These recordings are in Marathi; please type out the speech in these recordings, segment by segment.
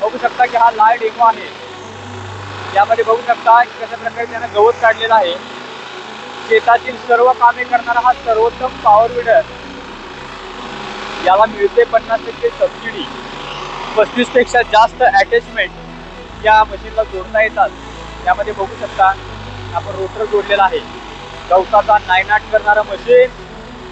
बघू शकता की हा लाल डेमो आहे. यामध्ये बघू शकता की कशा प्रकारे त्यानं गवत काढलेलं आहे. शेतातील सर्व कामे करणारा हा सर्वोत्तम पॉवर विडर याला मिळते पन्नास टक्के सबसिडी पस्तीसपेक्षा जास्त अटॅचमेंट या मशीनला जोडता येतात. त्यामध्ये बघू शकता आपण रोटर जोडलेला आहे. गवताचा नायनाट करणारं मशीन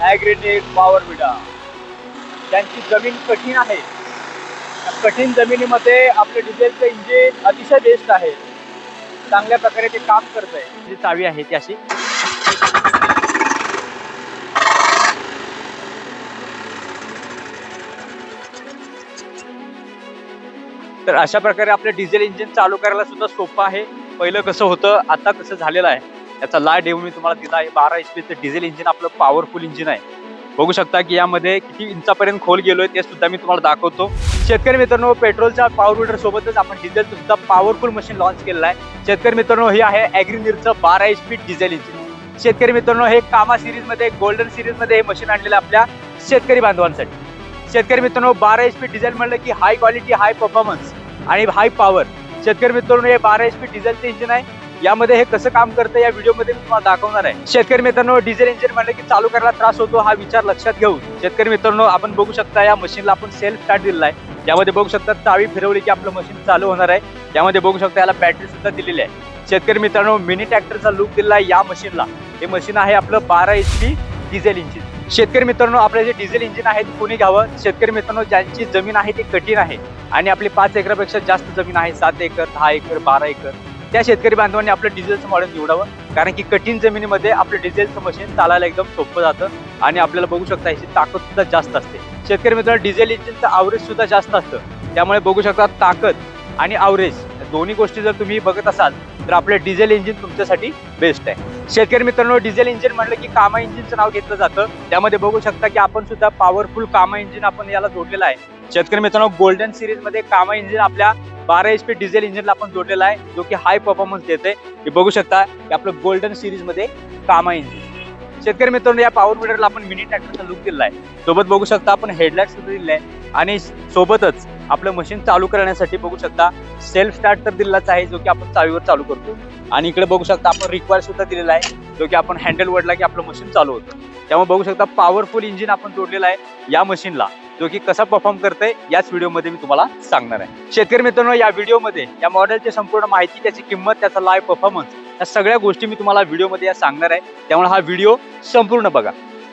ॲग्रेटेड पॉवर विडा त्यांची जमीन कठीण आहे. कठीण जमिनीमध्ये आपलं डिझेलचं इंजिन अतिशय बेस्ट आहे. चांगल्या प्रकारे ते काम करत आहे जी चावी आहे ती अशी. तर अशा प्रकारे आपलं डिझेल इंजिन चालू करायला सुद्धा सोपं आहे. पहिलं कसं होतं आता कसं झालेलं आहे याचा ला येऊन मी तुम्हाला दिला आहे. बारा एच पीचं डिझेल इंजिन आपलं पॉवरफुल इंजिन आहे. बघू शकता की यामध्ये किती इंचापर्यंत खोल गेलोय ते सुद्धा मी तुम्हाला दाखवतो. शेतकरी मित्रांनो पेट्रोलच्या पॉवर विडर सोबतच आपण डिझेलचं सुद्धा पॉवरफुल मशीन लॉन्च केलेलं आहे. शेतकरी मित्रांनो हे आहे ॲग्रिनिरचं बारा एच पी डिझेल इंजिन शेतकरी मित्रांनो हे कामा सिरीजमध्ये गोल्डन सिरीजमध्ये हे मशीन आणलेलं आहे आपल्या शेतकरी बांधवांसाठी. शेतकरी मित्रांनो बारा एच पी डिझेल म्हणलं की हाय क्वालिटी हाय परफॉर्मन्स आणि हाय पॉवर शेतकरी मित्रांनो हे बारा एच पी डिझेलचं इंजिन आहे. यामध्ये हे कसं काम करतं या व्हिडिओमध्ये मी तुम्हाला दाखवणार आहे. शेतकरी मित्रांनो डिझेल इंजिन म्हणलं की चालू करायला त्रास होतो हा विचार लक्षात घेऊन. शेतकरी मित्रांनो आपण बघू शकता या मशीनला आपण सेल्फ स्टार्ट दिलेला आहे. यामध्ये बघू शकता चावी फिरवली की आपलं मशीन चालू होणार आहे. यामध्ये बघू शकता याला बॅटरी सुद्धा दिलेली आहे. शेतकरी मित्रांनो मिनी ट्रॅक्टरचा लुक दिलेला आहे या मशीनला हे मशीन आहे आपलं बारा एच पी डिझेल इंजिन शेतकरी मित्रांनो आपलं जे डिझेल इंजिन आहे ते कोणी घ्यावं? शेतकरी मित्रांनो ज्यांची जमीन आहे ती कठीण आहे. आणि आपली पाच एकरापेक्षा जास्त जमीन आहे सात एकर दहा एकर बारा एकर. त्या शेतकरी बांधवांनी आपलं डिझेलचं मॉडेल निवडावं. कारण की कठीण जमिनीमध्ये आपलं डिझेलचं मशीन चालायला एकदम सोपं जातं. आणि आपल्याला बघू शकता याची ताकद सुद्धा जास्त असते. शेतकरी मित्रांनो डिझेल इंजिनचं आवरेज सुद्धा जास्त असतं. त्यामुळे बघू शकता ताकद आणि आवरेज दोन्ही गोष्टी जर तुम्ही बघत असाल तर आपलं डिझेल इंजिन तुमच्यासाठी बेस्ट आहे. शेतकरी मित्रांनो डिझेल इंजिन म्हटलं की कामा इंजिनचं नाव घेतलं जातं. त्यामध्ये बघू शकता की आपण सुद्धा पॉवरफुल कामा इंजिन आपण याला जोडलेलं आहे. शेतकरी मित्रांनो गोल्डन सिरीजमध्ये कामा इंजिन आपल्या बारा एच पी डिझेल इंजिनला आपण जोडलेला आहे जो की हाय परफॉर्मन्स देते हे बघू शकता की आपलं गोल्डन सिरीजमध्ये कामा इंजिन शेतकरी मित्रांनो या पॉवर विडरला आपण मिनी ट्रॅक्टरचा लुक दिला आहे. सोबत बघू शकता आपण हेडलाईट सुद्धा दिले आहे. आणि सोबतच आपलं मशीन चालू करण्यासाठी बघू शकता सेल्फ स्टार्ट तर दिलेलाच आहे जो की आपण चावीवर चालू करतो. आणि इकडे बघू शकता आपण रिक्वायर सुद्धा दिलेला आहे जो की आपण हँडल वडला की आपलं मशीन चालू होतं. त्यामुळे बघू शकता पॉवरफुल इंजिन आपण जोडलेलं आहे या मशीनला जो की कसा परफॉर्म करतंय याच व्हिडिओमध्ये मी तुम्हाला सांगणार आहे. शेतकरी मित्रांनो या व्हिडिओमध्ये या मॉडेलची संपूर्ण माहिती त्याची किंमत त्याचा लाईव्ह परफॉर्मन्स या सगळ्या गोष्टी मी तुम्हाला व्हिडिओमध्ये या सांगणार आहे. त्यामुळे हा व्हिडिओ संपूर्ण बघा.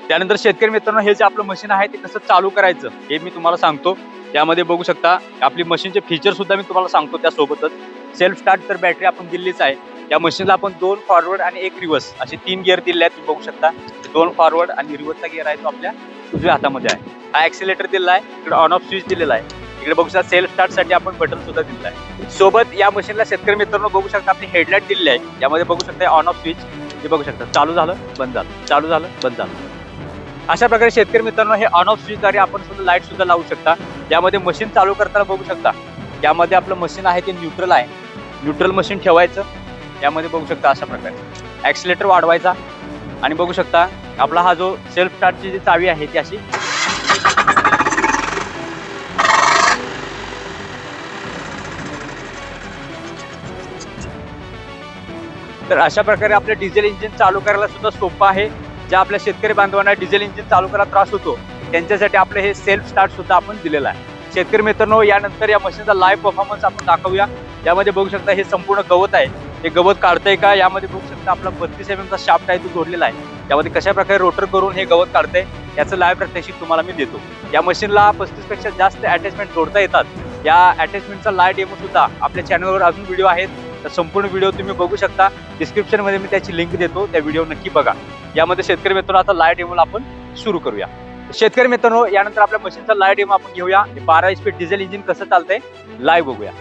त्यानंतर शेतकरी मित्रांनो हे जे आपलं मशीन आहे ते कसं चालू करायचं हे मी तुम्हाला सांगतो. त्यामध्ये बघू शकता आपली मशीनचे फीचर सुद्धा मी तुम्हाला सांगतो त्यासोबतच. सेल्फ स्टार्ट तर बॅटरी आपण दिलीच आहे. या मशीनला आपण दोन फॉरवर्ड आणि एक रिव्हर्स असे तीन गिअर दिले आहेत तुम्ही बघू शकता. दोन फॉरवर्ड आणि रिव्हर्सचा गिअर आहे तो आपल्या उजव्या हातामध्ये आहे. हा ऍक्सिलेटर दिलेला आहे इकडे ऑन ऑफ स्विच दिलेला आहे. इकडे बघू शकता सेल्फ स्टार्टसाठी आपण बटन सुद्धा दिलेलं आहे. सोबत या मशीनला शेतकरी मित्रांनो बघू शकता आपली हेडलाईट दिलेली आहे. यामध्ये बघू शकता ऑन ऑफ स्विच हे बघू शकता चालू झालं बंद झालं चालू झालं बंद झालं. अशा प्रकारे शेतकरी मित्रांनो हे ऑन ऑफ स्विचद्वारे आपण सुद्धा लाइट सुद्धा लावू शकता. यामध्ये मशीन चालू करताना बघू शकता यामध्ये आपलं मशीन आहे ते न्यूट्रल आहे. न्यूट्रल मशीन ठेवायचं. यामध्ये बघू शकता अशा प्रकारे. ॲक्सिलेटर वाढवायचा. आणि बघू शकता आपला हा जो सेल्फ स्टार्टची जी चावी आहे ती अशी तर अशा प्रकारे आपलं डिझेल इंजिन चालू करायला सुद्धा सोपं आहे. ज्या आपल्या शेतकरी बांधवांना डिझेल इंजिन चालू करायला त्रास होतो त्यांच्यासाठी आपलं हे सेल्फ स्टार्ट सुद्धा आपण दिलेलं आहे. शेतकरी मित्रांनो यानंतर या मशीनचा लाईव्ह परफॉर्मन्स आपण दाखवूया. यामध्ये बघू शकता हे संपूर्ण गवत आहे. हे गवत काढतंय का? यामध्ये बघू शकता आपला बत्तीस एम चा शाफ्ट आहे तो जोडलेला आहे. यामध्ये कशा प्रकारे रोटर करून हे गवत काढतंय याचं लाईव्ह प्रात्यक्षिक तुम्हाला मी देतो. या मशीनला पस्तीसपेक्षा जास्त अटॅचमेंट जोडता येतात. या अटॅचमेंटचा लाईव्ह डेमो सुद्धा आपल्या चॅनलवर अजून व्हिडिओ आहेत. तर संपूर्ण व्हिडिओ तुम्ही बघू शकता. डिस्क्रिप्शनमध्ये मी त्याची लिंक देतो. त्या व्हिडिओ नक्की बघा. यामध्ये शेतकरी मित्रांनो आता लाइट डेमोला आपण सुरू करूया. शेतकरी मित्रांनो यानंतर आपल्या मशीनचा लाइट डेमो आपण घेऊया. बारा एच डिझेल इंजिन कसं चालतंय लाईव्ह बघूया.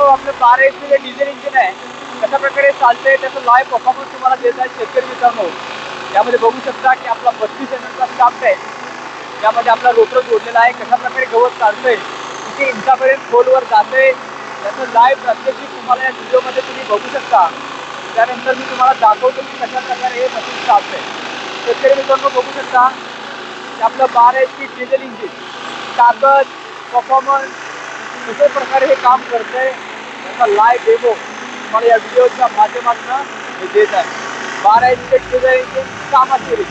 शेतकरी मित्रांनो आपलं बारा एच जे डिझेल इंजिन आहे कशा प्रकारे चालते त्याचं लाईव्ह परफॉर्मन्स तुम्हाला देत आहे शेतकरी मित्रांनो. यामध्ये बघू शकता की आपला बत्तीस एम चा स्टाफ आहे. त्यामध्ये आपला रोटर जोडलेला आहे. कशा प्रकारे गवत चालतंय किती इंचापर्यंत खोलवर जाते त्याचं लाईव्ह प्रात्यक्षिक तुम्हाला या व्हिडिओमध्ये तुम्ही बघू शकता. त्यानंतर मी तुम्हाला दाखवतो की कशा प्रकारे हे मशीन चालतंय शेतकरी मित्रांनो बघू शकता की आपलं बारा एच पी डिझेल इंजिन ताकद परफॉर्मन्स कशा प्रकारे हे काम करतंय त्याचा लाईव्ह डेमो तुम्हाला या व्हिडिओच्या माध्यमातून मी देत आहे. बारा एच पी डिझेल इंजिन कामाची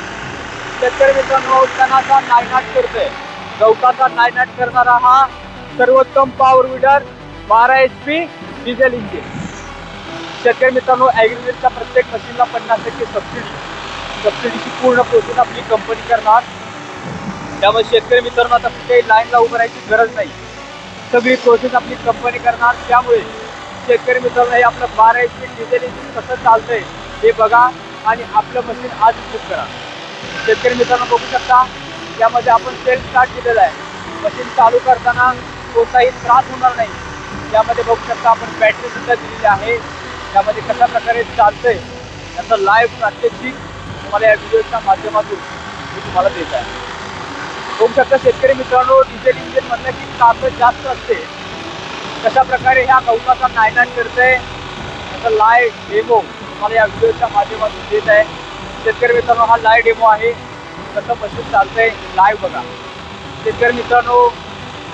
शेतकरी मित्रांनो तणाचा नायनाट करतोय. गवताचा नायनाट करणारा हा सर्वोत्तम पॉवर विडर बारा एच पी डिझेल इंजिन शेतकरी मित्रांनो ॲग्रिकल्चरच्या प्रत्येक मशीनला पन्नास टक्के सबसिडी सबसिडीची पूर्ण प्रोसेस आपली कंपनी करणार. त्यामुळे शेतकरी मित्रांनो आता कुठेही लाईनला उभं राहायची गरज नाही. सगळी प्रोसेस आपली कंपनी करणार. त्यामुळे शेतकरी मित्रांनो हे आपलं बारा एच पी डिझेल इंजिन कसं चालतंय हे बघा आणि आपलं मशीन आज बुक करा. शेतकरी मित्रांनो बघू शकता यामध्ये आपण सेल्फ स्टार्ट केलेला आहे. मशीन चालू करताना कोणताही त्रास होणार नाही. यामध्ये बघू शकता आपण बॅटरी सुद्धा दिलेली आहे. यामध्ये कशा प्रकारे चालतंय याचं लाईव्ह प्रात्यक्षिक तुम्हाला या व्हिडिओच्या माध्यमातून मी तुम्हाला देत आहे. बघू शकता शेतकरी मित्रांनो डिझेल इंजिन म्हणलं की ताकद जास्त असते. कशा प्रकारे ह्या गवताचा नायनाट करतंय त्याचा लाय डेमो तुम्हाला या व्हिडिओच्या माध्यमातून देत आहे. शेतकरी मित्रांनो हा लाय डेमो आहे. कसं मशीन चालतंय लाईव्ह बघा. शेतकरी मित्रांनो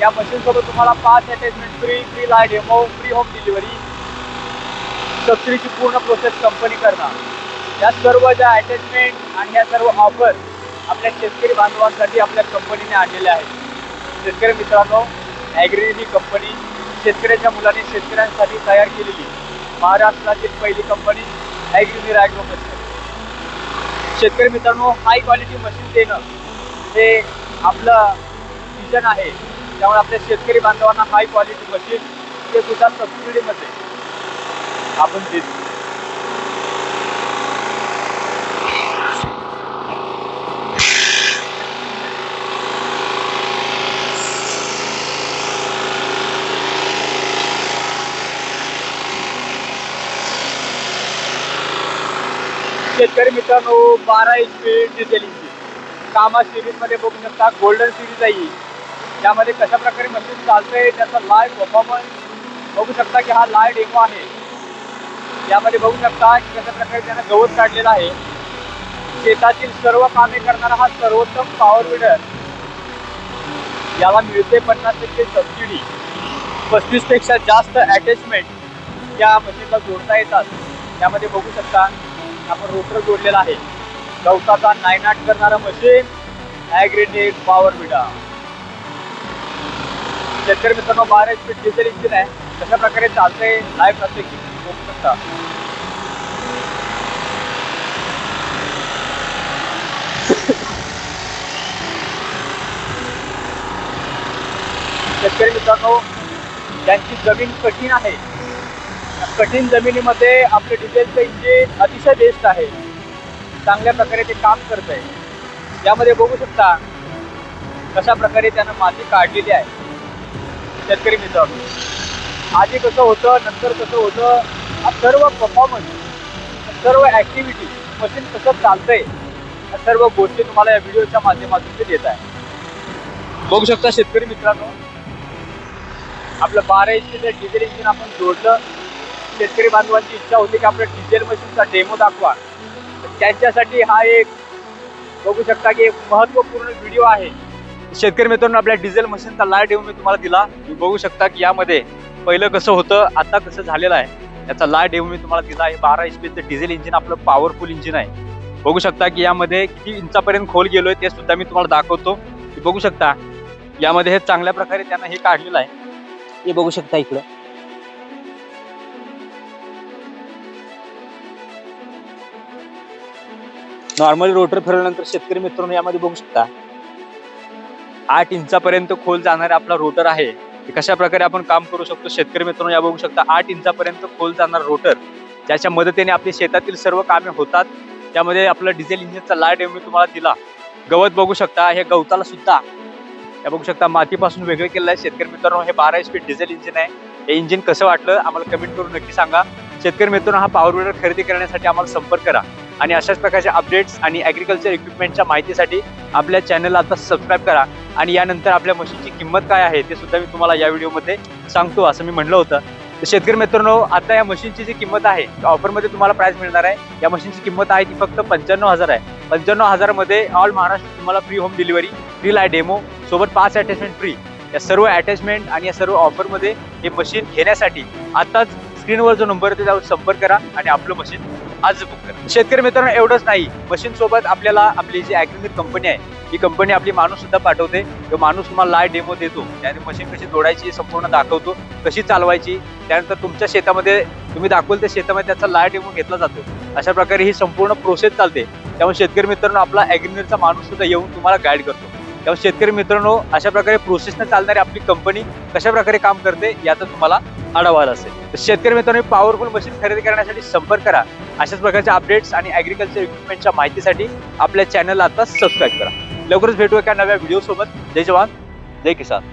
या मशीनसोबत तुम्हाला पाच attachment free free live demo free home delivery सबसिडीची पूर्ण प्रोसेस कंपनी करणार. या सर्व ज्या अटॅचमेंट आणि या सर्व ऑफर आपल्या शेतकरी बांधवांसाठी आपल्या कंपनीने आणलेल्या आहेत शेतकरी मित्रांनो ॲग्री ही कंपनी शेतकऱ्याच्या मुलांनी शेतकऱ्यांसाठी तयार केलेली महाराष्ट्रातील पहिली कंपनी ॲग्री ॲग्रो मशीन शेतकरी मित्रांनो हाय क्वालिटी मशीन देणं हे आपलं विजन आहे. त्यामुळे आपल्या शेतकरी बांधवांना हाय क्वालिटी मशीन ते सुद्धा सबसिडीमध्ये आपण देतो. शेतकरी मित्रांनो बारा एच पी डिझेल इंजिन कामा सिरीजमध्ये बघू शकता गोल्डन सिरीज आहे यामध्ये त्यामध्ये कशा प्रकारे मशीन चालतंय त्याचा लाईव्ह परफॉर्मन्स बघू शकता की हा लाईव्ह डेमो आहे. यामध्ये बघू शकता की कशा प्रकारे त्यानं गवत काढलेलं आहे. शेतातील सर्व कामे करणारा हा सर्वोत्तम पॉवर विडर याला मिळते पन्नास टक्के सबसिडी पस्तीसपेक्षा जास्त अटॅचमेंट या मशीनला जोडता येतात. त्यामध्ये बघू शकता आपण रोटर जोडलेला आहे. गवताचा नायनाट करणारं मशीन ॲग्रेटेड पॉवर विडा शेतकरी मित्रांनो बारा एच पी डिझेल इंजिन आहे. कशा प्रकारे चालते लाईफ असते की बघू शकता. शेतकरी मित्रांनो ज्यांची जमीन कठीण आहे कठीण जमिनीमध्ये आपले डिझेलचं इंजिन अतिशय बेस्ट आहे. चांगल्या प्रकारे ते काम करत आहे यामध्ये बघू शकता कशा प्रकारे त्यानं माती काढलेली आहे. शेतकरी मित्रांनो आधी कसं होतं नंतर कसं होतं हा सर्व परफॉर्मन्स सर्व ॲक्टिव्हिटी मशीन कसं चालतंय या सर्व गोष्टी तुम्हाला या व्हिडिओच्या माध्यमातून ते देत आहे. बघू शकता शेतकरी मित्रांनो आपलं बारा एच डिझेल इंजिन आपण जोडलं शेतकरी बांधवांची इच्छा होती की आपल्या डिझेल मशीनचा डेमो दाखवा. त्यांच्यासाठी हा एक बघू शकता की एक महत्त्वपूर्ण व्हिडिओ आहे. शेतकरी मित्रांनो आपल्या डिझेल मशीनचा लाईव्ह डेमो मी तुम्हाला दिला. तुम्ही बघू शकता की यामध्ये पहिलं कसं होतं आता कसं झालेलं आहे. याचा लाईव्ह डेमो मी तुम्हाला दिला आहे. बारा एच पीचं डिझेल इंजिन आपलं पॉवरफुल इंजिन आहे. बघू शकता की यामध्ये किती इंचापर्यंत खोल गेलोय ते सुद्धा मी तुम्हाला दाखवतो. की बघू शकता. यामध्ये हे चांगल्या प्रकारे त्यांना हे काढलेलं आहे. हे बघू शकता इकडं. नॉर्मली रोटर फिरवल्यानंतर शेतकरी मित्रांनो यामध्ये बघू शकता. आठ इंचापर्यंत खोल जाणारा आपला रोटर आहे. हे कशा प्रकारे आपण काम करू शकतो? शेतकरी मित्रांनो या बघू शकता. आठ इंचापर्यंत खोल जाणार रोटर ज्याच्या मदतीने आपली शेतातील सर्व कामे होतात. त्यामध्ये आपलं डिझेल इंजिनचा लाइट मी तुम्हाला दिला. गवत बघू शकता. हे गवताला सुद्धा. या बघू शकता मातीपासून वेगळं केलेलं आहे. शेतकरी मित्रांनो हे बारा एच पी डिझेल इंजिन आहे. हे इंजिन कसं वाटलं? आम्हाला कमेंट करून नक्की सांगा. शेतकरी मित्रांनो हा पॉवर विडर खरेदी करण्यासाठी आम्हाला संपर्क करा. आणि अशाच प्रकारच्या अपडेट्स आणि ॲग्रिकल्चर इक्विपमेंटच्या माहितीसाठी आपल्या चॅनलला आता सबस्क्राईब करा. आणि यानंतर आपल्या मशीनची किंमत काय आहे ते सुद्धा मी तुम्हाला या व्हिडिओमध्ये सांगतो असं मी म्हणलं होतं. तर शेतकरी मित्रांनो आता या मशीनची जी किंमत आहे ऑफरमध्ये तुम्हाला प्राइस मिळणार आहे. या मशीनची किंमत आहे ती फक्त पंच्याण्णव हजार आहे. पंच्याण्णव हजारमध्ये ऑल महाराष्ट्र तुम्हाला free home delivery free live demo सोबत पाच अटॅचमेंट फ्री या सर्व अटॅचमेंट आणि या सर्व ऑफरमध्ये हे मशीन घेण्यासाठी आताच स्क्रीनवर जो नंबर आहे त्यावर संपर्क करा आणि आपलं मशीन आज बुक करा. शेतकरी मित्रांनो एवढंच नाही. मशीन सोबत आपल्याला आपली जी ॲग्रिमिर कंपनी आहे ही कंपनी आपली माणूस सुद्धा पाठवते. तो माणूस तुम्हाला लाय डेमो देतो. त्याने मशीन कशी जोडायची संपूर्ण दाखवतो. कशी चालवायची त्यानंतर तुमच्या शेतामध्ये तुम्ही दाखवल त्या शेतामध्ये त्याचा लाय डेमो घेतला जातो. अशा प्रकारे ही संपूर्ण प्रोसेस चालते. त्यामुळे शेतकरी मित्रांनो आपला ॲग्रिमिरचा माणूस सुद्धा येऊन तुम्हाला गाईड करतो. त्यामुळे शेतकरी मित्रांनो अशा प्रकारे प्रोसेसने चालणारी आपली कंपनी कशा प्रकारे काम करते याचा तुम्हाला अडवाल असेल. तर शेतकरी मित्रांनो पॉवरफुल मशीन खरेदी करण्यासाठी संपर्क करा. अशाच प्रकारच्या अपडेट्स आणि ॲग्रिकल्चर इक्विपमेंटच्या माहितीसाठी आपल्या चॅनलला आता सबस्क्राईब करा. लवकरच भेटू एका नव्या व्हिडिओ सोबत. जय जवान. जय किसान.